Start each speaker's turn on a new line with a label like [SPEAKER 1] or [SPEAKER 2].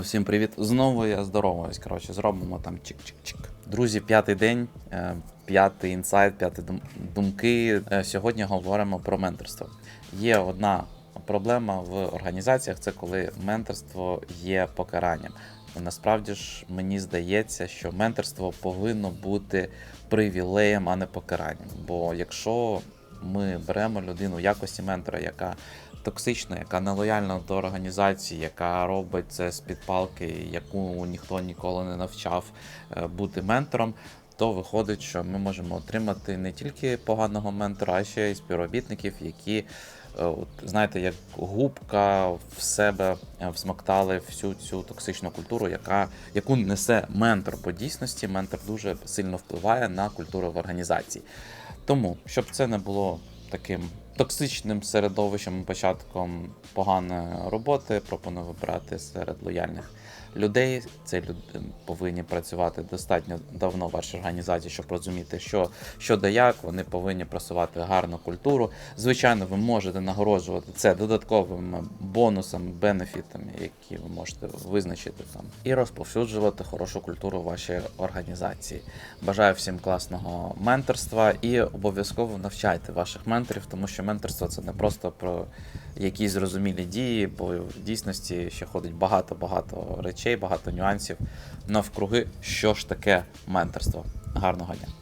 [SPEAKER 1] Всім привіт. Знову я здороваюсь. Коротше, зробимо там чик-чик-чик. Друзі, п'ятий день, е, п'ятий інсайт, п'яті думки. Е, Сьогодні говоримо про менторство. Є одна проблема в організаціях: це коли менторство є покаранням. Насправді ж мені здається, що менторство повинно бути привілеєм, а не покаранням. Бо якщо ми беремо людину в якості ментора, яка токсична, яка нелояльна до організації, яка робить це з підпалки, яку ніхто ніколи не навчав е, бути ментором. То виходить, що ми можемо отримати не тільки поганого ментора, а ще й співробітників, які, е, от, знаєте, як губка в себе е, всмоктали всю цю токсичну культуру, яка, яку несе ментор. Бо дійсності ментор дуже сильно впливає на культуру в організації. Тому, щоб це не було таким токсичним середовищем початком поганої роботи, пропоную вибирати серед лояльних людей. Це люди повинні працювати достатньо давно в вашій організації, щоб розуміти, що, що да як. Вони повинні просувати гарну культуру. Звичайно, ви можете нагороджувати це додатковими бонусами, бенефітами, які ви можете визначити там, і розповсюджувати хорошу культуру в вашій організації. Бажаю всім класного менторства і обов'язково навчайте ваших менторів, тому що менторство це не просто про якісь зрозумілі дії, бо в дійсності ще ходить багато-багато речей, багато нюансів навкруги, що ж таке менторство. Гарного дня!